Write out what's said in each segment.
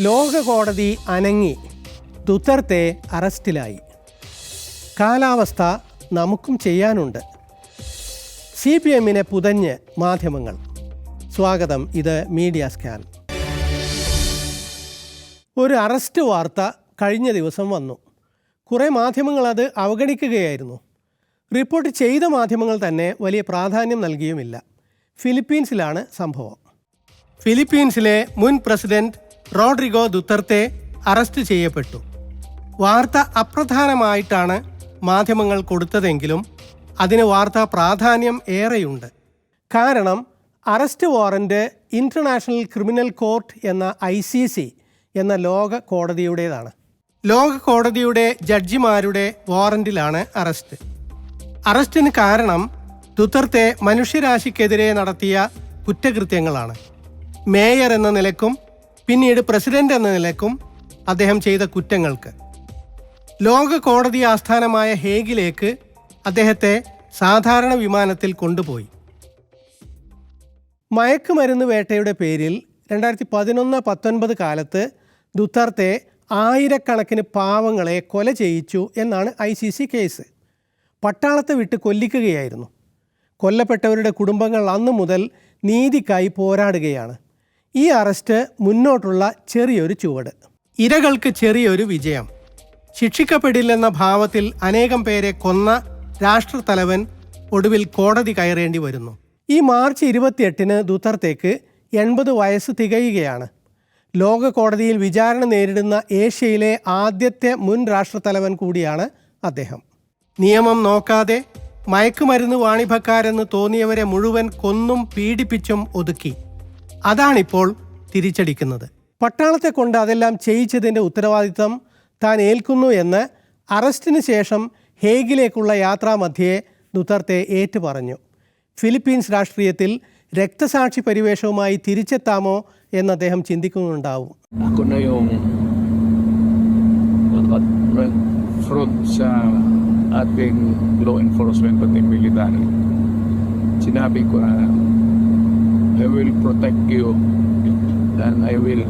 ലോക കോടതി അനങ്ങി ദുത്തർത്തെ അറസ്റ്റിലായി. കാലാവസ്ഥ നമുക്കും ചെയ്യാനുണ്ട്. സി പി എമ്മിനെ പുതഞ്ഞ് മാധ്യമങ്ങൾ. സ്വാഗതം ഇത് മീഡിയ സ്കാൻ. ഒരു അറസ്റ്റ് വാർത്ത കഴിഞ്ഞ ദിവസം വന്നു. കുറേ മാധ്യമങ്ങൾ അത് അവഗണിക്കുകയായിരുന്നു. റിപ്പോർട്ട് ചെയ്ത മാധ്യമങ്ങൾ തന്നെ വലിയ പ്രാധാന്യം നൽകിയുമില്ല. ഫിലിപ്പീൻസിലാണ് സംഭവം. ഫിലിപ്പീൻസിലെ മുൻ പ്രസിഡന്റ് റോഡ്രിഗോ ദുത്തർത്തെ അറസ്റ്റ് ചെയ്യപ്പെട്ടു. വാർത്ത അപ്രധാനമായിട്ടാണ് മാധ്യമങ്ങൾ കൊടുത്തതെങ്കിലും അതിന് വാർത്താ പ്രാധാന്യം ഏറെയുണ്ട്. കാരണം arrest warrant International Criminal Court എന്ന ഐ സി സി എന്ന ലോക കോടതിയുടേതാണ്. ലോക കോടതിയുടെ ജഡ്ജിമാരുടെ വാറന്റിലാണ് അറസ്റ്റ്. അറസ്റ്റിന് കാരണം ദുത്തർത്തെ മനുഷ്യരാശിക്കെതിരെ നടത്തിയ കുറ്റകൃത്യങ്ങളാണ്. മേയർ എന്ന നിലക്കും പിന്നീട് പ്രസിഡന്റ് എന്ന നിലക്കും അദ്ദേഹം ചെയ്ത കുറ്റങ്ങൾക്ക്. ലോക കോടതി ആസ്ഥാനമായ ഹേഗിലേക്ക് അദ്ദേഹത്തെ സാധാരണ വിമാനത്തിൽ കൊണ്ടുപോയി. മയക്കുമരുന്ന് വേട്ടയുടെ പേരിൽ രണ്ടായിരത്തി പതിനൊന്ന് പത്തൊൻപത് കാലത്ത് ദുത്തർത്തെ ആയിരക്കണക്കിന് പാവങ്ങളെ കൊല ചെയ്യിച്ചു എന്നാണ് ഐ സി സി കേസ്. പട്ടാളത്തെ വിട്ട് കൊല്ലിക്കുകയായിരുന്നു. കൊല്ലപ്പെട്ടവരുടെ കുടുംബങ്ങൾ അന്നു മുതൽ നീതിക്കായി പോരാടുകയാണ്. ഈ അറസ്റ്റ് മുന്നോട്ടുള്ള ചെറിയൊരു ചുവട്. ഇരകൾക്ക് ചെറിയൊരു വിജയം. ശിക്ഷിക്കപ്പെടില്ലെന്ന ഭാവത്തിൽ അനേകം പേരെ കൊന്ന രാഷ്ട്രത്തലവൻ ഒടുവിൽ കോടതി കയറേണ്ടി വരുന്നു. ഈ മാർച്ച് ഇരുപത്തിയെട്ടിന് ദുത്തർത്തേക്ക് എൺപത് വയസ്സ് തികയുകയാണ്. ലോക കോടതിയിൽ വിചാരണ നേരിടുന്ന ഏഷ്യയിലെ ആദ്യത്തെ മുൻ രാഷ്ട്രത്തലവൻ കൂടിയാണ് അദ്ദേഹം. നിയമം നോക്കാതെ മയക്കുമരുന്ന് വാണിഭക്കാരെന്ന് തോന്നിയവരെ മുഴുവൻ കൊന്നും പീഡിപ്പിച്ചും ഒതുക്കി. അതാണിപ്പോൾ തിരിച്ചടിക്കുന്നത്. പട്ടാളത്തെ കൊണ്ട് അതെല്ലാം ചെയ്യിച്ചതിന്റെ ഉത്തരവാദിത്തം താൻ ഏൽക്കുന്നു എന്ന് അറസ്റ്റിന് ശേഷം ഹേഗിലേക്കുള്ള യാത്രാമധ്യേ ദുത്തർത്തെ ഏറ്റുപറഞ്ഞു. ഫിലിപ്പീൻസ് രാഷ്ട്രീയത്തിൽ രക്തസാക്ഷി പരിവേഷവുമായി തിരിച്ചെത്താമോ എന്ന് അദ്ദേഹം ചിന്തിക്കുന്നുണ്ടാവും. Ating I will protect you. And I will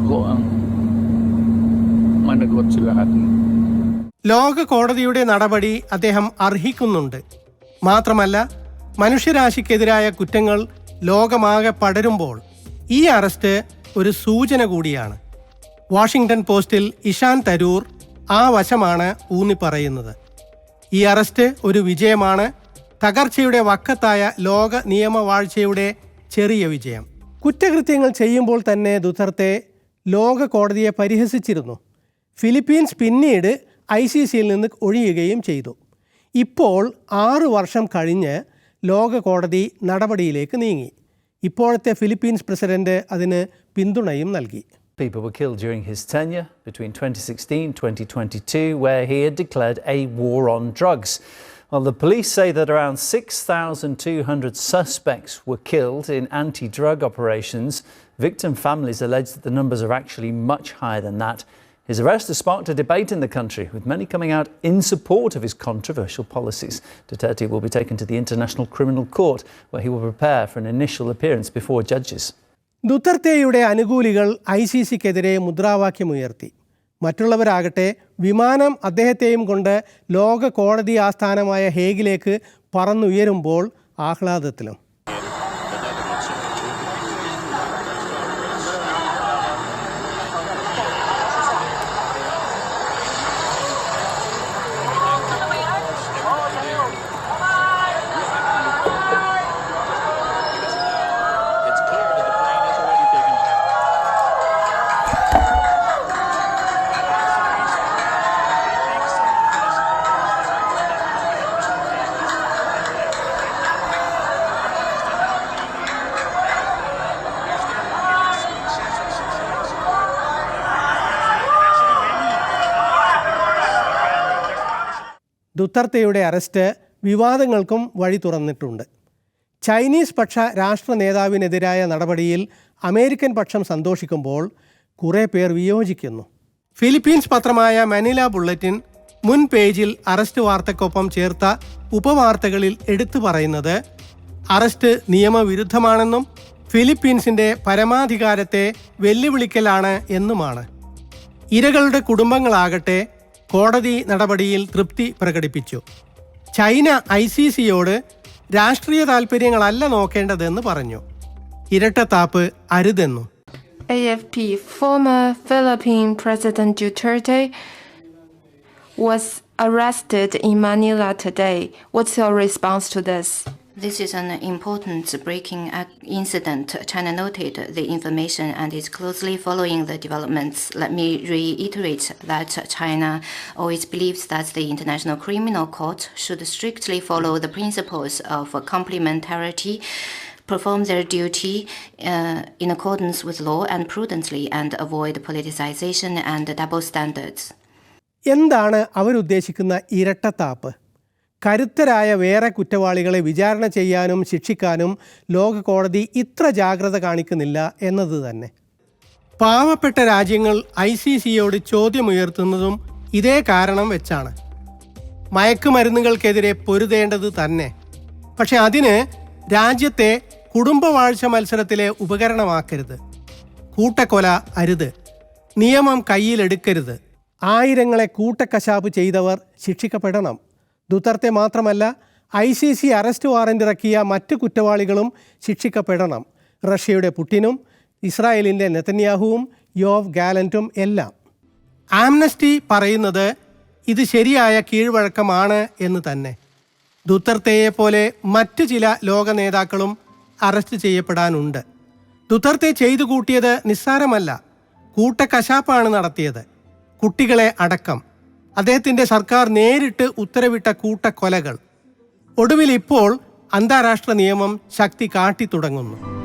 ako ang managot sa lahat. ലോക കോടതിയുടെ നടപടി അദ്ദേഹം അർഹിക്കുന്നുണ്ട്. മാത്രമല്ല മനുഷ്യരാശിക്കെതിരായ കുറ്റങ്ങൾ ലോകമാകെ പടരുമ്പോൾ ഈ അറസ്റ്റ് ഒരു സൂചന കൂടിയാണ്. വാഷിംഗ്ടൺ പോസ്റ്റിൽ ഇഷാൻ തരൂർ ആ വശമാണ് ഊന്നിപ്പറയുന്നത്. ഈ അറസ്റ്റ് ഒരു വിജയമാണ് തകർച്ചയുടെ വക്കത്തായ ലോക നിയമവാഴ്ചയുടെ ചെറിയ വിജയം. കുറ്റകൃത്യങ്ങൾ ചെയ്യുമ്പോൾ തന്നെ ദുധർത്തെ ലോക കോടതിയെ പരിഹസിച്ചിരുന്നു. ഫിലിപ്പീൻസ് പിന്നീട് ഐ സി സിയിൽ നിന്ന് ഒഴിയുകയും ചെയ്തു. ഇപ്പോൾ ആറ് വർഷം കഴിഞ്ഞ് ലോക കോടതി നടപടിയിലേക്ക് നീങ്ങി. ഇപ്പോഴത്തെ ഫിലിപ്പീൻസ് പ്രസിഡന്റ് അതിന് പിന്തുണയും നൽകി. People were killed during his tenure between 2016 2022, where he had declared a war on drugs. Well, the police say that around 6,200 suspects were killed in anti drug operations. Victim families allege that the numbers are actually much higher than that. His arrest has sparked a debate in the country, with many coming out in support of his controversial policies. Duterte will be taken to the International Criminal Court, where he will prepare for an initial appearance before judges. ദുത്തർത്തേയുടെ അനുകൂലികൾ I C സിക്കെതിരെ മുദ്രാവാക്യമുയർത്തി മറ്റുള്ളവരാകട്ടെ വിമാനം അദ്ദേഹത്തെയും കൊണ്ട് ലോക കോടതി ആസ്ഥാനമായ ഹേഗിലേക്ക് പറന്നുയരുമ്പോൾ ആഹ്ലാദത്തിലും. ദുത്തർത്തയുടെ arrest വിവാദങ്ങൾക്കും വഴി തുറന്നിട്ടുണ്ട്. Chinese പക്ഷ രാഷ്ട്ര നേതാവിനെതിരായ നടപടിയിൽ അമേരിക്കൻ പക്ഷം സന്തോഷിക്കുമ്പോൾ കുറേ പേർ വിയോജിക്കുന്നു. ഫിലിപ്പീൻസ് പത്രമായ മനില ബുള്ളറ്റിൻ മുൻ പേജിൽ അറസ്റ്റ് വാർത്തയ്ക്കൊപ്പം ചേർത്ത ഉപവാർത്തകളിൽ എടുത്തു പറയുന്നത് അറസ്റ്റ് നിയമവിരുദ്ധമാണെന്നും ഫിലിപ്പീൻസിന്റെ പരമാധികാരത്തെ വെല്ലുവിളിക്കലാണ് എന്നുമാണ്. ഇരകളുടെ കുടുംബങ്ങളാകട്ടെ കോടതി നടപടിയിൽ തൃപ്തി പ്രകടിപ്പിച്ചു. ചൈന ഐ സി സിയോട് രാഷ്ട്രീയ താല്പര്യങ്ങളല്ല നോക്കേണ്ടതെന്ന് പറഞ്ഞു. ഇരട്ടത്താപ്പ് അരുതെന്നു. F P former president Duterte was arrested in Manila today what's your response to this This is an important breaking ac- incident. China noted the information and is closely following the developments. Let me reiterate that China always believes that the International Criminal Court should strictly follow the principles of complementarity, perform their duty uh, in accordance with law and prudently, and avoid politicization and double standards. എന്താണ് അവരുദ്ദേശിക്കുന്ന ഇരട്ടത്താപ്പ് കരുത്തരായ വേറെ കുറ്റവാളികളെ വിചാരണ ചെയ്യാനും ശിക്ഷിക്കാനും ലോക കോടതി ഇത്ര ജാഗ്രത കാണിക്കുന്നില്ല എന്നത് തന്നെ. പാവപ്പെട്ട രാജ്യങ്ങൾ ഐ സി സിയോട് ചോദ്യമുയർത്തുന്നതും ഇതേ കാരണം വെച്ചാണ്. മയക്കുമരുന്നുകൾക്കെതിരെ പൊരുതേണ്ടത് തന്നെ. പക്ഷെ അതിന് രാജ്യത്തെ കുടുംബവാഴ്ച മത്സരത്തിലെ ഉപകരണമാക്കരുത്. കൂട്ടക്കൊല അരുത്. നിയമം കയ്യിലെടുക്കരുത്. ആയിരങ്ങളെ കൂട്ടക്കശാപ്പ് ചെയ്തവർ ശിക്ഷിക്കപ്പെടണം. ദുത്തർത്തെ മാത്രമല്ല I C C arrest warrant ഇറക്കിയ മറ്റ് കുറ്റവാളികളും ശിക്ഷിക്കപ്പെടണം. റഷ്യയുടെ പുട്ടിനും ഇസ്രായേലിന്റെ നെതന്യാഹുവും യോവ് ഗാലന്റും എല്ലാം. ആംനസ്റ്റി പറയുന്നത് ഇത് ശരിയായ കീഴ്വഴക്കമാണ് എന്ന് തന്നെ. ദുത്തർത്തയെ പോലെ മറ്റ് ചില ലോക നേതാക്കളും അറസ്റ്റ് ചെയ്യപ്പെടാനുണ്ട്. ദുത്തർത്തെ ചെയ്തു കൂട്ടിയത് നിസ്സാരമല്ല കൂട്ടക്കശാപ്പാണ് നടത്തിയത്. കുട്ടികളെ അടക്കം. അദ്ദേഹത്തിന്റെ സർക്കാർ നേരിട്ട് ഉത്തരവിട്ട കൂട്ടക്കൊലകൾ. ഒടുവിൽ ഇപ്പോൾ അന്താരാഷ്ട്ര നിയമം ശക്തി കാട്ടിത്തുടങ്ങുന്നു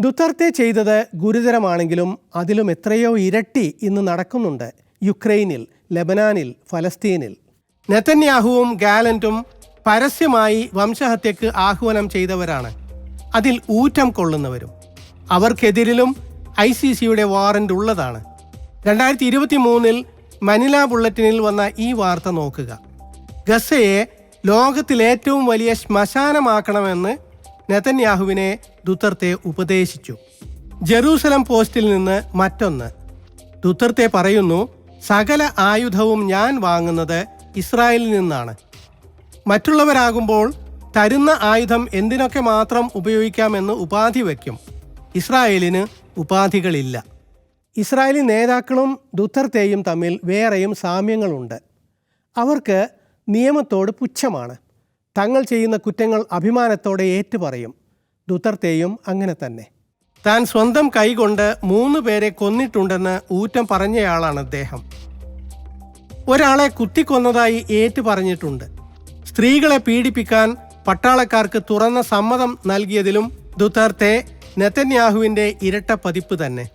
ദുത്തർത്തെ ചെയ്തത് ഗുരുതരമാണെങ്കിലും അതിലും എത്രയോ ഇരട്ടി ഇന്ന് നടക്കുന്നുണ്ട്. യുക്രൈനിൽ ലെബനാനിൽ ഫലസ്തീനിൽ. നെതന്യാഹുവും ഗാലന്റും പരസ്യമായി വംശഹത്യക്ക് ആഹ്വാനം ചെയ്തവരാണ്. അതിൽ ഊറ്റം കൊള്ളുന്നവരും. അവർക്കെതിരിലും ഐ സി സിയുടെ വാറന്റ് ഉള്ളതാണ്. രണ്ടായിരത്തി ഇരുപത്തി മൂന്നിൽ മനില ബുള്ളറ്റിനിൽ വന്ന ഈ വാർത്ത നോക്കുക. ഗസയെ ലോകത്തിലേറ്റവും വലിയ ശ്മശാനമാക്കണമെന്ന് നെതന്യാഹുവിനെ ദുത്തർത്തെ ഉപദേശിച്ചു. ജെറൂസലം പോസ്റ്റിൽ നിന്ന് മറ്റൊന്ന്. ദുത്തർത്തെ പറയുന്നു സകല ആയുധവും ഞാൻ വാങ്ങുന്നത് ഇസ്രായേലിൽ നിന്നാണ്. മറ്റുള്ളവരാകുമ്പോൾ തരുന്ന ആയുധം എന്തിനൊക്കെ മാത്രം ഉപയോഗിക്കാമെന്ന് ഉപാധി വയ്ക്കും. ഇസ്രായേലിന് ഉപാധികളില്ല. ഇസ്രായേലി നേതാക്കളും ദുത്തർത്തേയും തമ്മിൽ വേറെയും സാമ്യങ്ങളുണ്ട്. അവർക്ക് നിയമത്തോട് പുച്ഛമാണ്. തങ്ങൾ ചെയ്യുന്ന കുറ്റങ്ങൾ അഭിമാനത്തോടെ ഏറ്റുപറയും. ദുത്തർത്തേയും അങ്ങനെ തന്നെ. താൻ സ്വന്തം കൈകൊണ്ട് മൂന്ന് പേരെ കൊന്നിട്ടുണ്ടെന്ന് ഊറ്റം പറഞ്ഞയാളാണ് അദ്ദേഹം. ഒരാളെ കുത്തിക്കൊന്നതായി ഏറ്റു പറഞ്ഞിട്ടുണ്ട് സ്ത്രീകളെ പീഡിപ്പിക്കാൻ പട്ടാളക്കാർക്ക് തുറന്ന സമ്മതം നൽകിയതിലും ദുത്തർത്തെ നെതന്യാഹുവിന്റെ ഇരട്ട പതിപ്പ് തന്നെ.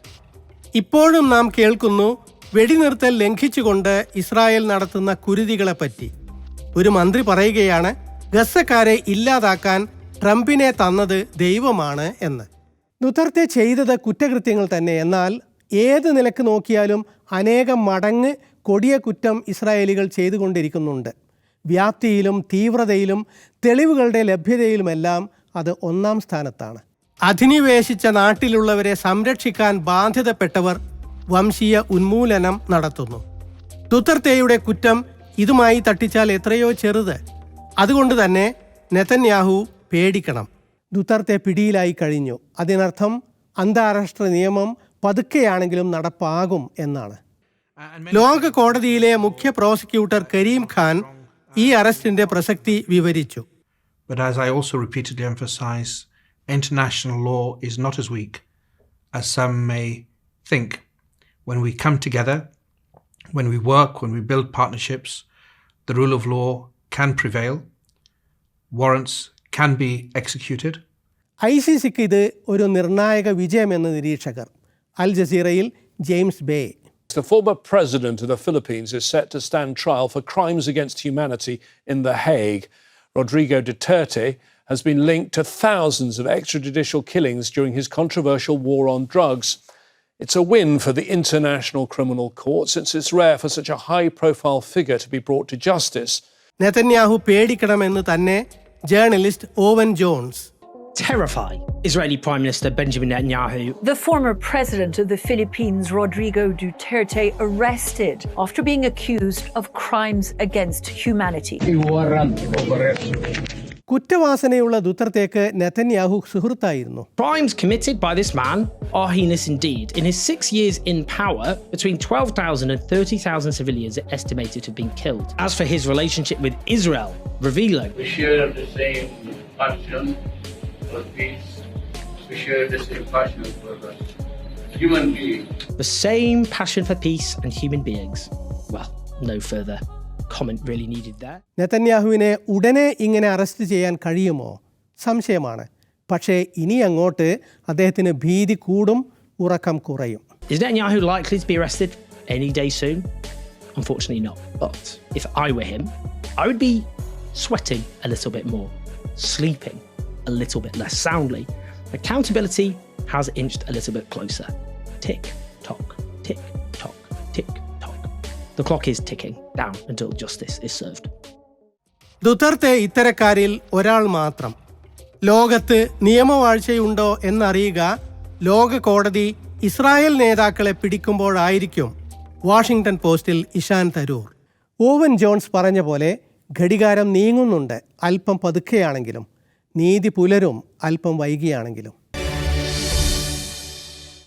ഇപ്പോഴും നാം കേൾക്കുന്നു വെടിനിർത്തൽ ലംഘിച്ചുകൊണ്ട് ഇസ്രായേൽ നടത്തുന്ന കുരുതികളെപ്പറ്റി. ഒരു മന്ത്രി പറയുകയാണ് ഗസക്കാരെ ഇല്ലാതാക്കാൻ ട്രംപിനെ തന്നത് ദൈവമാണ് എന്ന്. ദുതർത്തെ ചെയ്തത് കുറ്റകൃത്യങ്ങൾ തന്നെ. എന്നാൽ ഏത് നിലയ്ക്ക് നോക്കിയാലും അനേകം മടങ്ങ് കൊടിയ കുറ്റം ഇസ്രായേലികൾ ചെയ്തുകൊണ്ടിരിക്കുന്നുണ്ട്. വ്യാപ്തിയിലും തീവ്രതയിലും തെളിവുകളുടെ ലഭ്യതയിലുമെല്ലാം അത് ഒന്നാം സ്ഥാനത്താണ്. അധിനിവേശിച്ച നാട്ടിലുള്ളവരെ സംരക്ഷിക്കാൻ ബാധ്യതപ്പെട്ടവർ വംശീയ ഉന്മൂലനം നടത്തുന്നു. ദുത്തർത്തേയുടെ കുറ്റം ഇതുമായി തട്ടിച്ചാൽ എത്രയോ ചെറുത്. അതുകൊണ്ട് തന്നെ നെതന്യാഹു പേടിക്കണം. ദുത്തർത്തെ പിടിയിലായി കഴിഞ്ഞു. അതിനർത്ഥം അന്താരാഷ്ട്ര നിയമം പതുക്കെയാണെങ്കിലും നടപ്പാകും എന്നാണ്. ലോക കോടതിയിലെ മുഖ്യ പ്രോസിക്യൂട്ടർ കരീം ഖാൻ ഈ അറസ്റ്റിന്റെ പ്രസക്തി വിവരിച്ചു. But as I also repeatedly emphasize, international law is not as weak as some may think. When we come together, when we work, when we build partnerships, the rule of law can prevail, warrants can be executed, I C സിക്ക് ഇത് ഒരു നിർണായക വിജയമെന്ന് നിരീക്ഷകർ അൽ ജസീറയിൽ James Bay The former president of the Philippines is set to stand trial for crimes against humanity in The Hague. Rodrigo Duterte has been linked to thousands of extrajudicial killings during his controversial war on drugs. It's a win for the International Criminal Court since it's rare for such a high profile figure to be brought to justice. Netanyahu പേടിക്കണമെന്ന് തന്നെ journalist Owen Jones terrify Israeli Prime Minister Benjamin Netanyahu. The former president of the Philippines, Rodrigo Duterte, arrested after being accused of crimes against humanity. കുറ്റവാസനയുള്ള ദുത്തർത്തേക്ക് Netanyahu സുഹൃത്തായിരുന്നു Crimes committed by this man are heinous indeed. In his six years in power, between 12,000 and 30,000 civilians are estimated to have been killed. As for his relationship with Israel, revealing We share the same passion for peace. We share the same passion for the human being. the same passion for peace and human beings. Well, no further comment really needed there. നെതന്യാഹുവിനെ ഉടനെ ഇങ്ങനെ arrest ചെയ്യാൻ കഴിയുമോ സംശയമാണ് പക്ഷേ ഇനി അങ്ങോട്ട് അദ്ദേഹത്തിന് ഭീതി കൂടും ഉറക്കം കുറയും Is Netanyahu likely to be arrested any day soon? Unfortunately, not. But if I were him, I would be sweating a little bit more, sleeping a little bit less soundly. Accountability has inched a little bit closer. Tick tock, tick The clock is ticking down until justice is served. ദുതർത്തെ ഇത്തരക്കാരിൽ ഒരാൾ മാത്രം. ലോകത്ത് നിയമവാഴ്ചയുണ്ടോ എന്നറിയുക ലോക കോടതി Israel നേതാക്കളെ പിടിക്കുമ്പോഴായിരിക്കും. Washington പോസ്റ്റിൽ Ishan Tharoor. Oven John's പറഞ്ഞ പോലെ ഘടികാരം നീങ്ങുന്നുണ്ട്. അല്പം പതുക്കെയാണെങ്കിലും. നീതി പുലരും അല്പം വൈകിയാണെങ്കിലും.